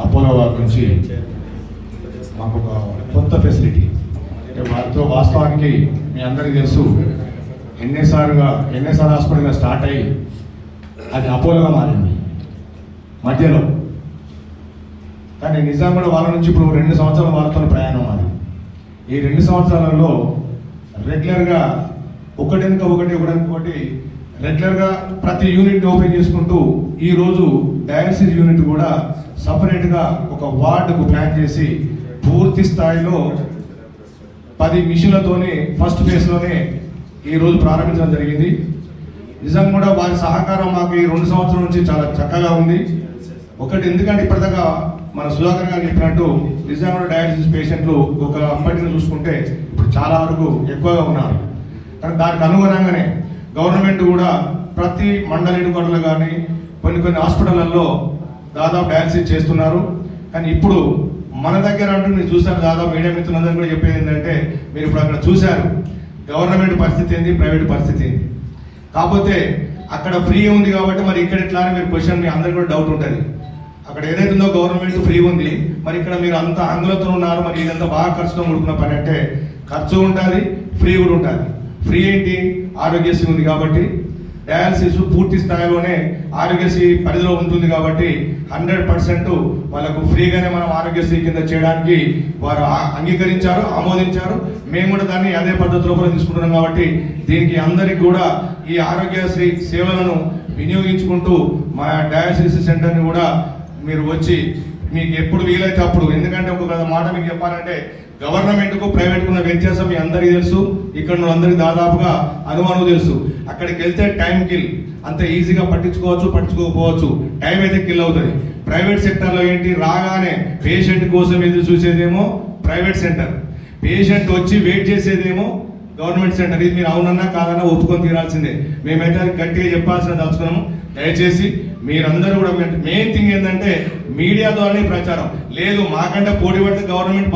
Apollo వారి నుంచి మాకు ఒక కొత్త ఫెసిలిటీ అంటే వారితో వాస్తవానికి మీ అందరికీ తెలుసు ఎన్ఎస్ఆర్గా ఎన్ఎస్ఆర్ హాస్పిటల్గా స్టార్ట్ అయ్యి అది అపోలోగా మారింది మధ్యలో. కానీ నిజాం కూడా వాళ్ళ నుంచి ఇప్పుడు రెండు సంవత్సరాల వాళ్ళతో ప్రయాణం అది. ఈ రెండు సంవత్సరాలలో రెగ్యులర్గా ఒకటినక ఒకటి ఒకటినక ఒకటి రెగ్యులర్గా ప్రతి యూనిట్ ఓపెన్ చేసుకుంటూ ఈరోజు డయాలసిస్ యూనిట్ కూడా సపరేట్గా ఒక వార్డుకు ప్లాన్ చేసి పూర్తి స్థాయిలో పది మిషన్లతోనే ఫస్ట్ ఫేజ్లోనే ఈ రోజు ప్రారంభించడం జరిగింది. నిజంగా కూడా వారి సహకారం మాకు ఈ రెండు సంవత్సరాల నుంచి చాలా చక్కగా ఉంది. ఒకటి ఎందుకంటే ఇప్పటిదాకా మన సుధాకర్ గారు చెప్పినట్టు నిజంగా డయాలసిస్ పేషెంట్లు ఒక అప్పటిని చూసుకుంటే ఇప్పుడు చాలా వరకు ఎక్కువగా ఉన్నారు. కానీ దానికి అనుగుణంగానే గవర్నమెంట్ కూడా ప్రతి మండలి హెడ్క్వార్టర్లు కానీ కొన్ని కొన్ని హాస్పిటళ్ళలో దాదాపు డ్యాన్స్ చేస్తున్నారు. కానీ ఇప్పుడు మన దగ్గర అంటూ నేను చూసారు దాదాపు మీడియా మిత్రులందరూ కూడా చెప్పేది ఏంటంటే మీరు ఇప్పుడు అక్కడ చూశారు. గవర్నమెంట్ పరిస్థితి ఏంది ప్రైవేట్ పరిస్థితి ఏంది? కాకపోతే అక్కడ ఫ్రీ ఉంది కాబట్టి మరి ఇక్కడ ఎట్లా అని మీరు క్వశ్చన్ మీ అందరికి కూడా డౌట్ ఉంటుంది. అక్కడ ఏదైతే ఉందో గవర్నమెంట్ ఫ్రీ ఉంది మరి ఇక్కడ మీరు అంత ఆంగ్లతో ఉన్నారు మరి ఇదంతా బాగా ఖర్చుతో ముడుకున్న పని అంటే ఖర్చు ఉంటుంది ఫ్రీ కూడా ఉంటుంది ఫ్రీ ఏంటి? ఆరోగ్యశ్రీ ఉంది కాబట్టి డయాలసిస్ పూర్తి స్థాయిలోనే ఆరోగ్యశ్రీ పరిధిలో ఉంటుంది కాబట్టి హండ్రెడ్ పర్సెంట్ వాళ్ళకు ఫ్రీగానే మనం ఆరోగ్యశ్రీ కింద చేయడానికి వారు అంగీకరించారు ఆమోదించారు. మేము కూడా దాన్ని అదే పద్ధతిలో కూడా తీసుకుంటున్నాం కాబట్టి దీనికి అందరికి కూడా ఈ ఆరోగ్యశ్రీ సేవలను వినియోగించుకుంటూ మా డయాలసిస్ సెంటర్ని కూడా మీరు వచ్చి మీకు ఎప్పుడు వీలైతే అప్పుడు. ఎందుకంటే ఒక మాట మీకు చెప్పాలంటే గవర్నమెంట్కు ప్రైవేట్కు ప్రైవేట్ ఉన్న వ్యత్యాసం మీ అందరికీ తెలుసు. ఇక్కడ అందరికీ అందరికి దాదాపుగా అనుమానం తెలుసు. అక్కడికి వెళ్తే టైం కిల్. అంత ఈజీగా పట్టించుకోవచ్చు పట్టించుకోకపోవచ్చు. టైం అయితే కిల్ అవుతుంది. ప్రైవేట్ సెక్టర్లో ఏంటి? రాగానే పేషెంట్ కోసం ఎదురు చూసేదేమో ప్రైవేట్ సెంటర్. పేషెంట్ వచ్చి వెయిట్ చేసేదేమో గవర్నమెంట్ సెంటర్ ఇది మీరు అవునన్నా కాదన్నా ఒప్పుకొని తీరాల్సిందే. మేమైతే గట్టిగా చెప్పాల్సిన తలుచుకున్నాము దయచేసి మీరందరూ కూడా మెయిన్ థింగ్ ఏంటంటే మీడియా ద్వారానే ప్రచారం. లేదు మాకంటే పోటీ పడితే గవర్నమెంట్